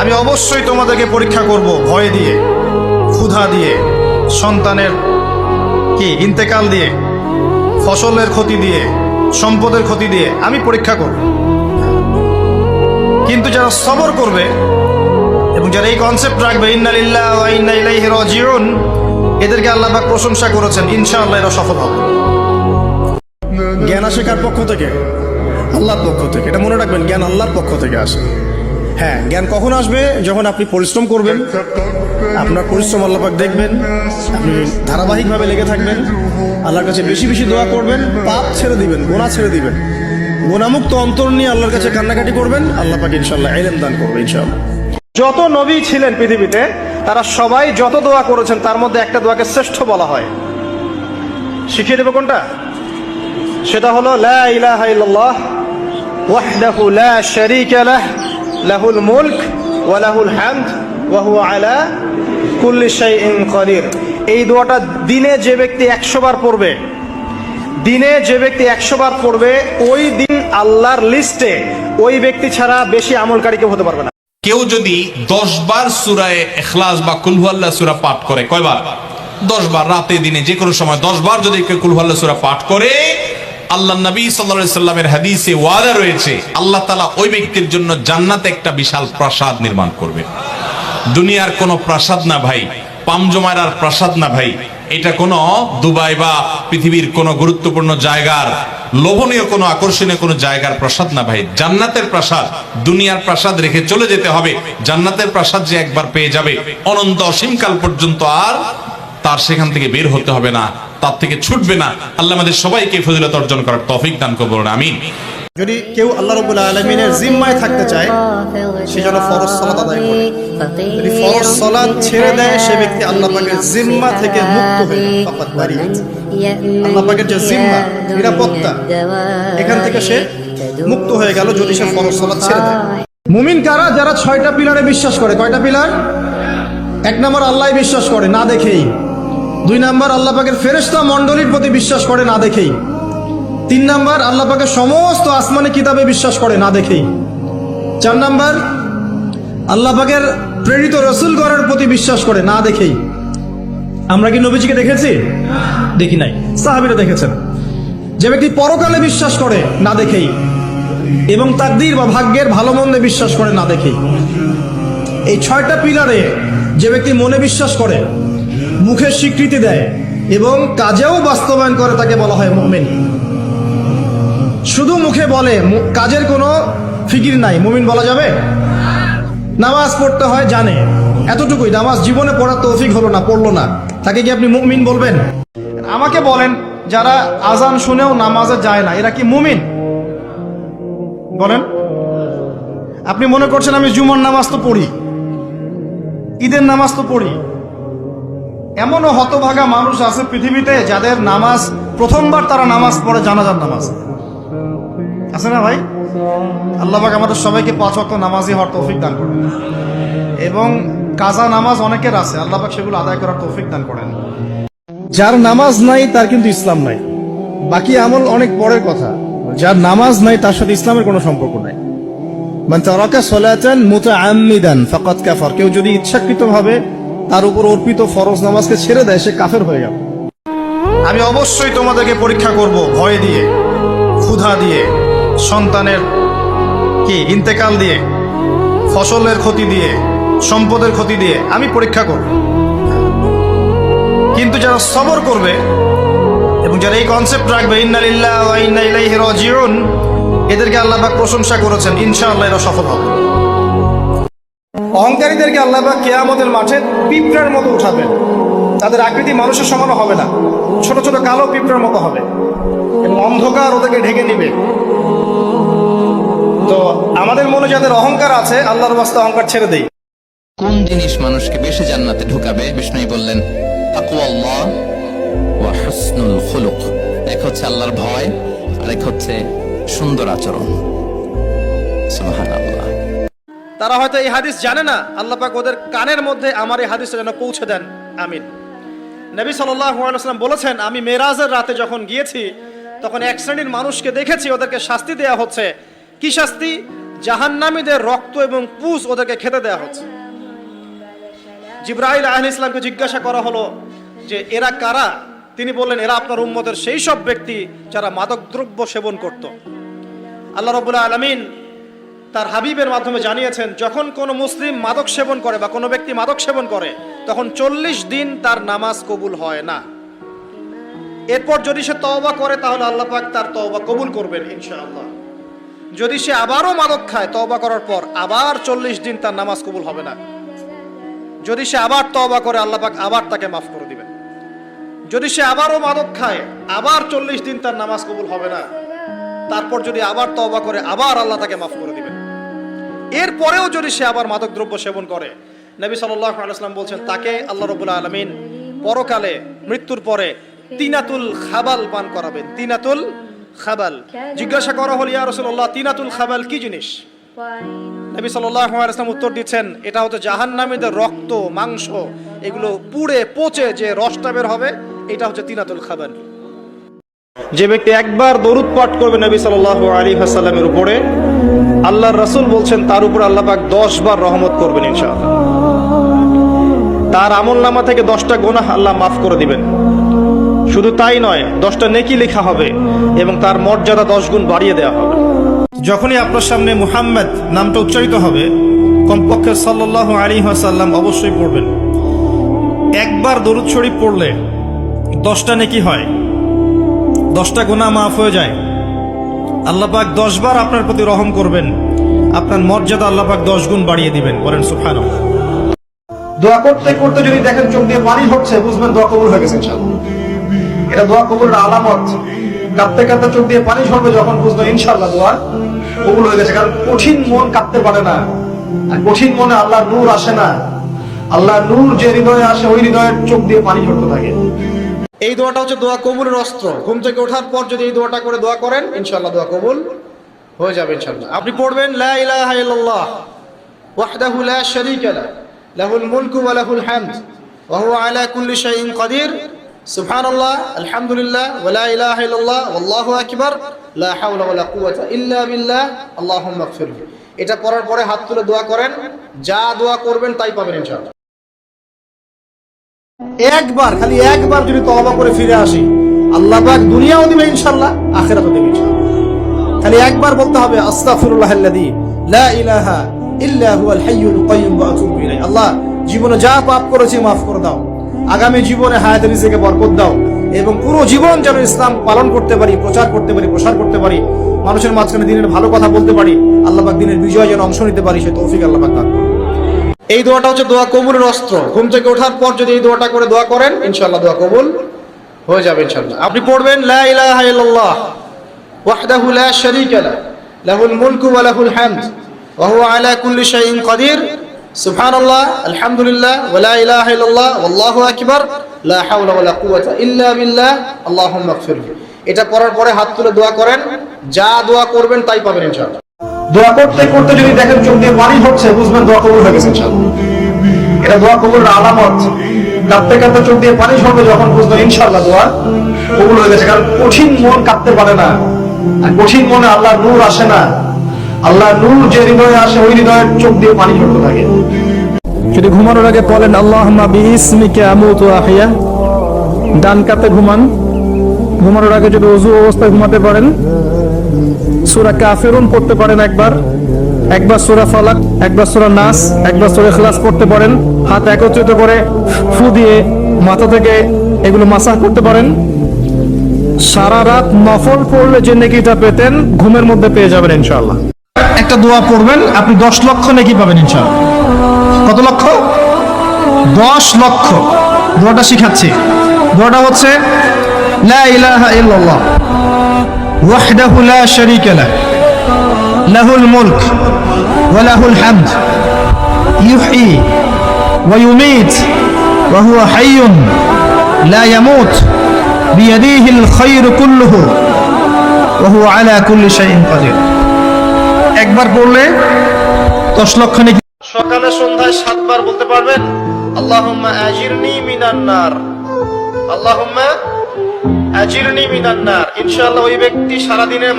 আমি অবশ্যই তোমাদেরকে পরীক্ষা করব ভয় দিয়ে, ক্ষুধা দিয়ে, সন্তানের কি, ইন্তেকাল দিয়ে, ফসলের ক্ষতি দিয়ে, সম্পদের ক্ষতি দিয়ে আমি পরীক্ষা করব। কিন্তু যারা সবর করবে এবং যারা এই কনসেপ্ট রাখবে ইন্নালিল্লাহ এদেরকে আল্লাহ প্রশংসা করেছেন, ইনশাআল্লাহ এরা সফল হবে। জ্ঞান আসে কার পক্ষ থেকে? আল্লাহর পক্ষ থেকে। এটা মনে রাখবেন, জ্ঞান আল্লাহর পক্ষ থেকে আসে। হ্যাঁ জ্ঞান কখন আসবে? যখন আপনি পরিশ্রম করবেন, আপনার পরিশ্রম আল্লাপাক দেখবেন, আপনি ধারাবাহিকভাবে লেগে থাকবেন, আল্লাহর কাছে বেশি বেশি দোয়া করবেন, পাপ ছেড়ে দিবেন গোনা ছেড়ে দিবেন। গোনামুক্ত অন্তর নিয়ে আল্লাহর কাছে কান্নাকাটি করবেন, আল্লাহ ইনশাল্লাহ এলেন দান করবে ইনশাল্লাহ যত নবী ছিলেন পৃথিবীতে, তারা সবাই যত দোয়া করেছেন, তার মধ্যে একটা দোয়াকে শ্রেষ্ঠ বলা হয়। শিখিয়ে দেবো কোনটা? সেটা হলো, লা ইলাহা ইল্লাল্লাহ, ওয়াহদাহু লা শারীকা লাহ লাহুল মুলক ওয়া লাহুল হামদ ওয়া হুয়া আলা কুল্লি শাইইন কাদির। এই দোয়াটা দিনে যে ব্যক্তি 100 বার পড়বে, দিনে যে ব্যক্তি 100 বার পড়বে, ওই দিন আল্লাহর লিস্টে ওই ব্যক্তি ছাড়া বেশি আমলকারী কেউ হতে পারবে না। কেউ যদি দশ বার সুরায় এখলাস বা কুলহুয়াল্লাহ সুরা পাঠ করে, কয়বার? দশ বার, রাতে, দিনে যে কোনো সময় দশ বার যদি কেউ কুলহুয়াল্লাহ সুরা পাঠ করে আল্লাহ নবী সাল্লা সাল্লামের হাদিসে ওয়াদা রয়েছে, আল্লাহ তালা ওই ব্যক্তির জন্য জান্নাতে একটা বিশাল প্রাসাদ নির্মাণ করবে দুনিয়ার কোনো প্রাসাদ না ভাই পামজমারার প্রাসাদ না ভাই, এটা কোনো দুবাই বা পৃথিবীর কোনো গুরুত্বপূর্ণ জায়গার, লোভনীয় কোনো, আকর্ষণীয় কোনো জায়গার প্রাসাদ না ভাই। জান্নাতের প্রাসাদ, দুনিয়ার প্রাসাদ রেখে চলে যেতে হবে। জান্নাতের প্রাসাদ যে একবার পেয়ে যাবে, অনন্ত অসীমকাল পর্যন্ত আর তার সেখান থেকে বের হতে হবে না। তার থেকে ছুটবে না। আল্লাহ আমাদের সবাইকে ফজিলত অর্জন করার তৌফিক দান করব আমিন। যদি কেউ আল্লাহ রবুল্লা আলমিনের জিম্মায় থাকতে চায় সে যেন ফরজ সালাত আদায় করে। যদি ফরজ সালাত ছেড়ে দেয় সে ব্যক্তি আল্লাহ পাকের জিম্মা থেকে মুক্ত হয়ে ফাকাদ বারিয়াত। আল্লাহ পাকের যে জিম্মা নিরাপত্তা এখান থেকে সে মুক্ত হয়ে গেল যদি সে ফরজ সালাত ছেড়ে দেয়। মুমিন কারা? যারা ছয়টা পিলারে বিশ্বাস করে। কয়টা পিলার? এক নম্বর আল্লাহ বিশ্বাস করে না দেখেই। দুই নাম্বার, আল্লাহ পাকের ফেরেশতা মণ্ডলীর প্রতি বিশ্বাস করে, না দেখেই। তিন নাম্বার, আল্লাহ পাকের সমস্ত আসমানি কিতাবে বিশ্বাস করে, না দেখেই। চার নাম্বার, আল্লাহ পাকের প্রেরিত রসুল করার প্রতি বিশ্বাস করে, না দেখেই। আমরা কি নবীজিকে দেখেছি? দেখি নাই। সাহাবিরা দেখেছেন। যে ব্যক্তি পরকালে বিশ্বাস করে, না দেখেই। এবং তাকদীর বা ভাগ্যের ভালো মন্দে বিশ্বাস করে, না দেখেই। এই ছয়টা পিলারে যে ব্যক্তি মনে বিশ্বাস করে মুখের স্বীকৃতি দেয় এবং কাজেও বাস্তবায়ন করে তাকে বলা হয় মুমিন। শুধু মুখে বলে কাজের কোনো ফিকির নাই। মুমিন বলা যাবে? নামাজ পড়তে হয়, জানে। এতটুকুই। নামাজ জীবনে পড়ার তৌফিক হলো না, পড়ল না। তাকে কি আপনি মুমিন বলবেন? আমাকে বলেন, যারা আজান শুনেও নামাজে যায় না, এরা কি মুমিন? বলেন। আপনি মনে করছেন আমি জুমার নামাজ তো পড়ি। ঈদের নামাজ তো পড়ি। এমনও হতভাগা মানুষ আছে পৃথিবীতে যাদের নামাজ, প্রথমবার তারা নামাজ পড়ে জানাজার নামাজ। আছে না ভাই? আল্লাহ পাক আমাদের সবাইকে পাঁচ ওয়াক্ত নামাজই হওয়ার তৌফিক দান করেন। এবং কাজা নামাজ অনেকের আছে আল্লাহ পাক সেগুলো আদায় করার তৌফিক দান করেন। যার নামাজ নাই, তার কিন্তু ইসলাম নাই। বাকি আমল অনেক পরের কথা। যার নামাজ নাই, তার সাথে ইসলামের কোনো সম্পর্ক নাই। মান তারাকা সালাতান মুতাআম্মিদান, ফাকাদ কাফার। কেউ যদি ইচ্ছাকৃতভাবে তার উপর অর্পিত ফরজ নামাজকে ছেড়ে দেয়, সে কাফের হয়ে গেল। আমি অবশ্যই তোমাদেরকে পরীক্ষা করব ভয় দিয়ে, ক্ষুধা দিয়ে, সন্তানের কি, ইন্তেকাল দিয়ে, ফসলের ক্ষতি দিয়ে, সম্পদের ক্ষতি দিয়ে আমি পরীক্ষা করব। কিন্তু যারা সবর করবে এবং যারা এই কনসেপ্ট রাখবে ইন্নালিল্লাহ ইন্না এদেরকে আল্লাহ প্রশংসা করেছেন, ইনশাআল্লাহ এরা সফল হবে। অহংকারীদেরকে আল্লাহ পাক কেয়ামতের মাঠে পিঁপড়ার মতো উঠাবেন। তাদের আকৃতি মানুষের সমানও হবে না। ছোট ছোট কালো পিঁপড়ার মতো হবে। অন্ধকার ওদেরকে ঢেকে নিবে। তো আমাদের মনে যাদের অহংকার আছে, আল্লাহর বাস্তে অহংকার ছেড়ে দেই। কোন জিনিস মানুষকে বেশি জান্নাতে ঢুকাবে? বিষ্ণু বললেন এক হচ্ছে আল্লাহর ভয় আর এক হচ্ছে সুন্দর আচরণ। সুবহানাল্লাহ। তারা হয়তো এই হাদিস জানে না। আল্লাহ পাক ওদের কানের মধ্যে আমার এই হাদিসটা যেন পৌঁছে দেন। আমিন। নবী সাল্লাম বলেছেন, আমি মেরাজের রাতে যখন গিয়েছি, তখন এক শ্রেণির মানুষকে দেখেছি, ওদেরকে শাস্তি দেয়া হচ্ছে। কি শাস্তি? জাহান্নামীদের রক্ত এবং পুষ ওদেরকে খেতে দেওয়া হচ্ছে। জিব্রাইল আহ ইসলামকে জিজ্ঞাসা করা হলো যে, এরা কারা? তিনি বললেন, এরা আপনার উম্মতের সেই সব ব্যক্তি যারা মাদকদ্রব্য সেবন করত। আল্লাহ রবুল্লাহ আলমিন তার হাবিবের মাধ্যমে জানিয়েছেন, যখন কোনো মুসলিম মাদক সেবন করে বা কোনো ব্যক্তি মাদক সেবন করে, তখন চল্লিশ দিন তার নামাজ কবুল হয় না। এরপর যদি সে তওবা করে, তাহলে আল্লাহ পাক তার তওবা কবুল করবেন, ইনশাআল্লাহ। যদি সে আবারও মাদক খায় তওবা করার পর, আবার চল্লিশ দিন তার নামাজ কবুল হবে না। যদি সে আবার তওবা করে, আল্লাহ পাক আবার তাকে মাফ করে দিবেন। যদি সে আবারও মাদক খায়, আবার চল্লিশ দিন তার নামাজ কবুল হবে না। তারপর যদি আবার তওবা করে, আবার আল্লাহ তাকে মাফ করে দিবেন। এরপরেও যদি সে আবার মাদক দ্রব্য সেবন করে, নবী সাল্লাহ আলাইসলাম বলছেন, তাকে আল্লাহ রবুল্লা আলমিন পরকালে মৃত্যুর পরে তিনাতুল খাবাল পান করাবেন। তিনাতুল খাবাল। জিজ্ঞাসা করা হল, ইয়া রসুল্লাহ তিনাতুল খাবাল কি জিনিস? নবী সাল্লাহ আলাইসলাম উত্তর দিচ্ছেন, এটা হচ্ছে জাহান্নামীদের রক্ত, মাংস, এগুলো পুড়ে পচে যে রসটা বের হবে, এটা হচ্ছে তিনাতুল খাবাল। যে ব্যক্তি একবার দরুদ পাঠ করবে নবী সাল্লাহ আলী হাসাল্লামের উপরে আল্লাহর রাসূল বলছেন, তার উপর আল্লাহ পাক দশ বার রহমত করবেন ইনশাআল্লাহ। তার আমল নামা থেকে দশটা গোনাহ আল্লাহ মাফ করে দিবেন। শুধু তাই নয়, দশটা নেকি লেখা হবে এবং তার মর্যাদা দশ গুণ বাড়িয়ে দেওয়া হবে। যখনই আপনার সামনে মুহাম্মদ নামটা উচ্চারিত হবে, কমপক্ষে সাল্লাহ আলী হাসাল্লাম অবশ্যই পড়বেন। একবার দরুদ শরীফ পড়লে দশটা নেকি হয়, দশটা গোনা মাফ হয়ে যায়। আল্লাহ পাক দশ বার আপনার প্রতি রহম করবেন। আপনার মর্যাদা আল্লাহ পাক দশ গুণ বাড়িয়ে দিবেন। বলেন সুফানো দোয়া করতে করতে যদি দেখেন চোখ দিয়ে পানি হচ্ছে, বুঝবেন দোয়া কবুল হয়ে গেছে এটা দোয়া কবুলের আলামত। কাঁদতে কাঁদতে চোখ দিয়ে পানি ঝরবে যখন বুঝবেন ইনশাল্লাহ দোয়া কবুল হয়ে গেছে। কারণ কঠিন মন কাঁদতে পারে না। আর কঠিন মনে আল্লাহ নূর আসে না। আল্লাহ নূর যে হৃদয়ে আসে, ওই হৃদয়ের চোখ দিয়ে পানি ঝরতে থাকে। এই দোয়াটা হচ্ছে দোয়া কবুলের অস্ত্র। ঘুম থেকে ওঠার পর যদি এই দোয়াটা করে দোয়া করেন ইনশাল্লাহ দোয়া কবুল হয়ে যাবে ইনশাল্লাহ আপনি পড়বেন, লা ইলাহা ইল্লাল্লাহ, ওয়াহদাহু লা শারীকা লা, লাহুল মুলকু ওয়া লাহুল হামদ, ওয়া হুয়া আলা কুল্লি শাইইন কাদির। সুবহানাল্লাহ, আলহামদুলিল্লাহ, ওয়া লা ইলাহা ইল্লাল্লাহ, ওয়াল্লাহু আকবার, লা হাওলা ওয়া লা কুওয়াতা ইল্লা বিল্লাহ, আল্লাহুম্মা ইগফিরলি এটা পড়ার পরে হাত তুলে দোয়া করেন, যা দোয়া করবেন তাই পাবেন, ইনশাআল্লাহ। একবার, খালি একবার যদি তওবা করে ফিরে আসি, আল্লাহ পাক দুনিয়াও দিবে ইনশাআল্লাহ, আখিরাতও দিবে ইনশাআল্লাহ। খালি একবার বলতে হবে, আস্তাগফিরুল্লাহ লা ইলাহা ইল্লা হুয়াল হাইয়ুল কাইয়্যুম ওয়া আতুবু ইলাইহি। আল্লাহ, জীবনে যা পাপ করেছি মাফ করে দাও। আগামী জীবনে হায়াত রিজিকে বরকত দাও। এবং পুরো জীবন যেন ইসলাম পালন করতে পারি, প্রচার করতে পারি, প্রসার করতে পারি, মানুষের মাঝখানে দিনের ভালো কথা বলতে পারি, আল্লাহ পাক দিনের বিজয় যেন অংশ নিতে পারি, সে তৌফিক আল্লাহ পাক দান। এই দোয়াটা হচ্ছে দোয়া কবুলের অস্ত্র। ঘুম থেকে ওঠার পর যদি এই দোয়াটা করে দোয়া করেন ইনশাল্লাহ দোয়া কবুল হয়ে যাবে ইনশাল্লাহ আপনি পড়বেন, লা ইলাহা ইল্লাল্লাহ, ওয়াহদাহু লা শারীকা লা, লাহুল মুলকু ওয়া লাহুল হামদ, ওয়া হুয়া আলা কুল্লি শাইইন কাদির, সুবহানাল্লাহ, আলহামদুলিল্লাহ, ওয়া লা ইলাহা ইল্লাল্লাহ, ওয়াল্লাহু আকবার, লা হাওলা ওয়া লা কুওয়াতা ইল্লা বিল্লাহ, আল্লাহুম্মা ইগফিরলি এটা পড়ার পরে হাত তুলে দোয়া করেন, যা দোয়া করবেন তাই পাবেন, ইনশাআল্লাহ। দোয়া করতে করতে যদি দেখেন চোখ দিয়ে পানি হচ্ছে, বুঝবেন দোয়া কবুল হয়ে গেছে এটা দোয়া কবুলের আলামত। কাঁদতে কাঁদতে চোখ দিয়ে পানি ঝরবে যখন বুঝবেন ইনশাআল্লাহ দোয়া কবুল হয়ে গেছে। কারণ কঠিন মন কাঁদতে পারে না। কঠিন মনে আল্লাহ নূর আসে না। আল্লাহ নূর যে হৃদয়ে আসে, ওই হৃদয়ের চোখ দিয়ে পানি ঝরতে থাকে। যদি ঘুমানোর আগে বলেন আল্লাহ বিইসমিকা আমুতু ওয়া আহইয়া ডান কাতে ঘুমান। ঘুমানোর আগে যদি ওযু অবস্থায় ঘুমাতে পারেন সূরা কাফিরুন পড়তে পারেন একবার। একবার সূরা ফালাক, একবার সূরা নাস, একবার সূরা ইখলাস পড়তে পারেন। হাত একত্রিত করে ফু দিয়ে মাথা থেকে এগুলো মাসাহ করতে পারেন। সারা রাত নফল পড়লে যে নেকিটা পেতেন, ঘুমের মধ্যে পেয়ে যাবেন ইনশাআল্লাহ। একটা দোয়া পড়বেন, আপনি দশ লক্ষ নাকি পাবেন ইনশাআল্লাহ। কত লক্ষ? দশ লক্ষ। দোয়াটা শিখাচ্ছি। দোয়াটা হচ্ছে, লা ইলাহা ইল্লাল্লাহ। লাহুল মুলক ওয়া লাহুল হামদ। ইউহয়ী ওয়া ইউমীত ওয়া হুয়া হাইয়ুন লা ইয়ামুত বিয়াদিহিল খায়রু কুল্লুহু ওয়া হুয়া আলা কুল্লি শাইইন কাদির। একবার পড়লে দশ লক্ষ নাকি সকালে সন্ধ্যায় সাতবার বলতে পারবেন, আল্লাহুম্মা আজিরনি মিনান নার। আল্লাহুম্মা আজিরনি মিনান নার ইনশাআল্লাহ ওই ব্যক্তি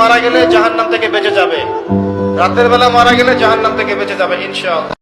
মারা গেলে জাহান্নাম থেকে বেঁচে যাবে। রাতের বেলা মারা গেলে জাহান্নাম থেকে বেঁচে যাবে, ইনশাআল্লাহ।